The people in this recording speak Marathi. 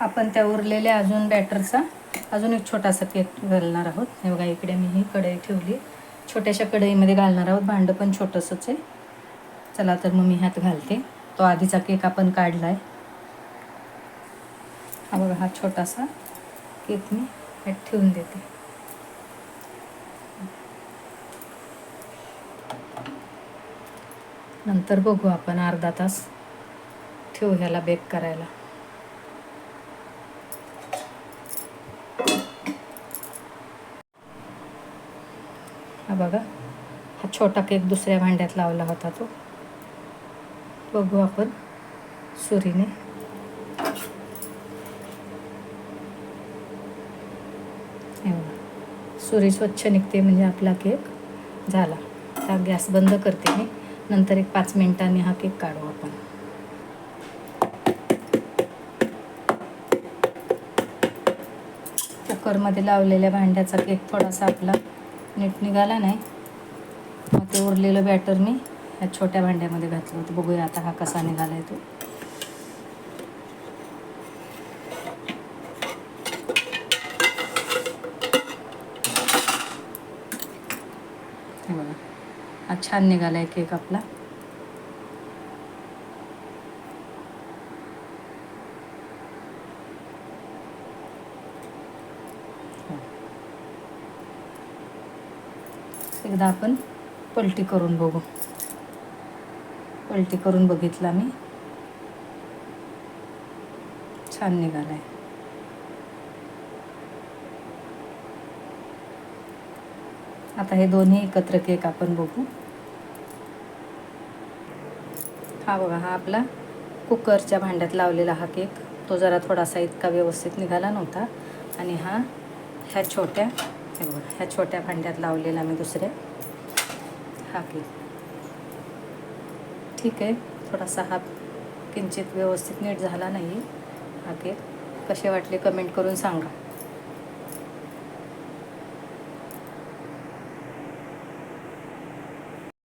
आपण त्या उरलेल्या अजून बॅटरचा अजून एक छोटासा केक घालणार आहोत. हे बघा इकडे मी ही कढई ठेवली. छोट्याशा कढईमध्ये घालणार आहोत. भांडं पण छोटंसंच आहे. चला तर मग मी ह्यात घालते. तो आधीचा केक आपण काढला आहे हा बघा हा छोटासा केक मी ह्यात ठेवून देते. नंतर बघू आपण अर्धा तास ठेवू ह्याला बेक करायला. हा बघा. हा छोटा केक दुसऱ्या भांड्यात लावला होता तो. बघू आपण सुरीने. सुरी स्वच्छ निघते म्हणजे आपला केक झाला. आता गॅस बंद करते मी. नंतर एक पाच मिनिटांनी हा केक काढू आपण. कुकरमध्ये लावलेल्या भांड्याचा केक थोडासा आपला नीट निघाला नाही. मग ते उरलेलं बॅटर मी ह्या छोट्या भांड्यामध्ये घातलं होतं. बघूया आता हा कसा निघाला आहे तो बघा. हा छान निघाला आहे केक आपला. एकदा आपण पलटी करून बघू. पलटी करून बघितला मी. छान निघाला आहे आता हे दोन्ही एकत्र केक आपण बघू. हा बघा हा आपला कुकरच्या भांड्यात लावलेला हा केक. तो जरा थोडासा इतका व्यवस्थित निघाला नव्हता. आणि हा ह्या छोट्या हे बघा ह्या छोट्या भांड्यात लावलेला मी दुसऱ्या हा ठीक आहे. थोडासा हा किंचित व्यवस्थित नीट झाला नाही. हा केक कसे वाटले कमेंट करून सांगा.